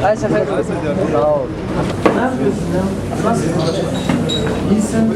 Her sefer sağ ol. Ne yapıyorsun ya? Nasılsın? İyisin.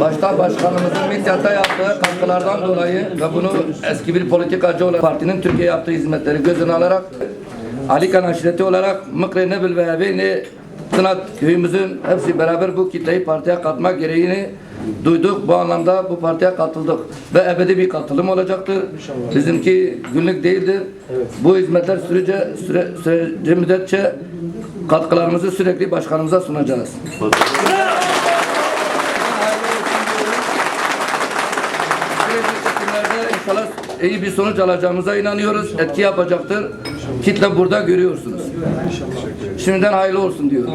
Başta başkanımızın Midyat'a yaptığı katkılardan dolayı ve bunu eski bir politikacı olan partinin Türkiye yaptığı hizmetleri göz önüne alarak Alikan aşireti olarak Mıkre Nebil ve Evini Kınat köyümüzün hepsi beraber bu kitleyi partiye katmak gereğini duyduk. Bu anlamda bu partiye katıldık. Ve ebedi bir katılım olacaktır. Bizimki günlük değildir. Bu hizmetler sürece, süre, sürece müddetçe katkılarımızı sürekli başkanımıza sunacağız. İnşallah iyi bir sonuç alacağımıza inanıyoruz. Etki yapacaktır. Kitle burada görüyorsunuz. Şimdiden hayırlı olsun diyorum.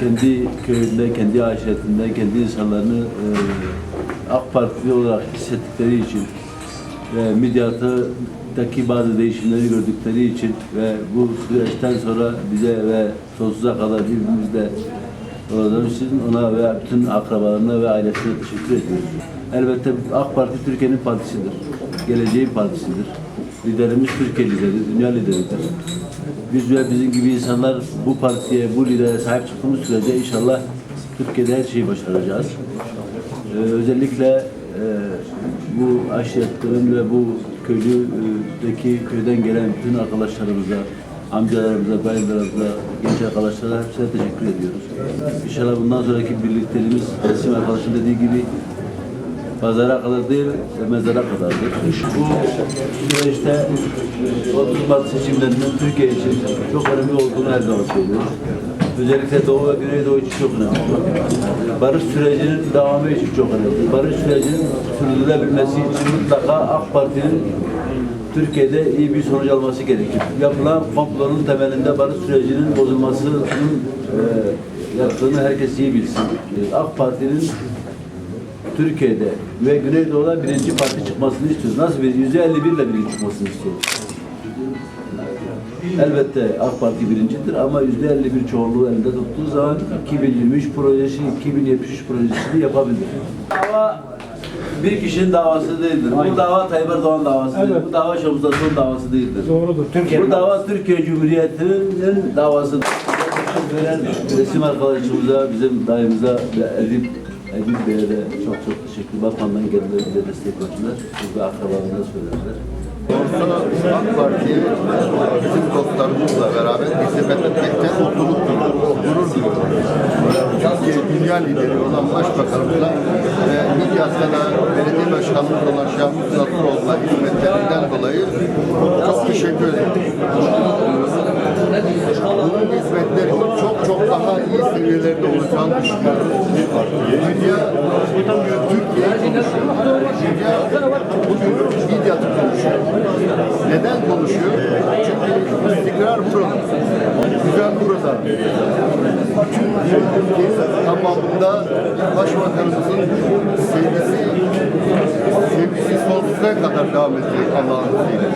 kendi köyünde, kendi aşiretinde, kendi insanlarını e, AK Partili olarak hissettikleri için ve Midyat'taki bazı değişimleri gördükleri için ve bu süreçten sonra bize ve sonsuza kadar birbirimizle olduğu için ona ve bütün akrabalarına ve ailesine teşekkür ediyoruz. Elbette AK Parti Türkiye'nin partisidir. Geleceğin partisidir. Liderimiz Türkiye lideri, dünya lideridir. Biz ve bizim gibi insanlar bu partiye, bu lidere sahip çıktığımız sürece inşallah Türkiye'de her şeyi başaracağız. Ee, özellikle e, bu aşiretlerin ve bu köylüdeki köyden gelen bütün arkadaşlarımıza, amcalarımıza, dayılarımıza, genç arkadaşlara hepsine teşekkür ediyoruz. İnşallah bundan sonraki birlikteliğimiz Resim arkadaşın dediği gibi pazara kadar değil, mezara kadardır. Bu süreçte 30 Mart seçimlerinin Türkiye için çok önemli olduğunu her zaman söylüyoruz. Özellikle Doğu ve Güneydoğu için çok önemli. Barış sürecinin devamı için çok önemli. Barış sürecinin sürdürülebilmesi için mutlaka AK Parti'nin Türkiye'de iyi bir sonuç alması gerekir. Yapılan komplonun temelinde barış sürecinin bozulmasının e, yaptığını herkes iyi bilsin. E, AK Parti'nin Türkiye'de ve Güneydoğu'da birinci parti çıkmasını istiyoruz. Nasıl bir? Yüzde 51 ile birinci çıkmasını istiyoruz. Elbette AK Parti birincidir ama yüzde 51 çoğunluğu elinde tuttuğu zaman 2023 projesi, 2073 projesini yapabilir. Dava bir kişinin davası değildir. Bu dava Tayyip Erdoğan davası değildir. Bu dava Şamuzat'ın davası değildir. Doğrudur. Bu dava Türkiye Cumhuriyeti'nin davasıdır. Resim arkadaşımıza, bizim dayımıza Edip, Edip Bey'e de çok çok teşekkür Batman'dan geldiler, bize destek verdiler. Biz de akrabalarına söylediler. Olsa AK Parti'ye bizim dostlarımızla beraber hizmet etmekten mutluluk duyuyoruz, gurur duyuyoruz. Türkiye dünya lideri olan Başbakanımızla ve Midyat'ta da belediye başkanımız olan Şahmuz Zatıroğlu'na hizmetlerinden dolayı çok teşekkür ederim. Bunun hizmetlerinin çok çok daha iyi seviyelerde olacağını düşünüyorum. patron. Güven burada. Bütün yönetimlerin tamamında başbakanımızın sevgisi, sevgisi sonsuza kadar devam edecek Allah'ın izniyle.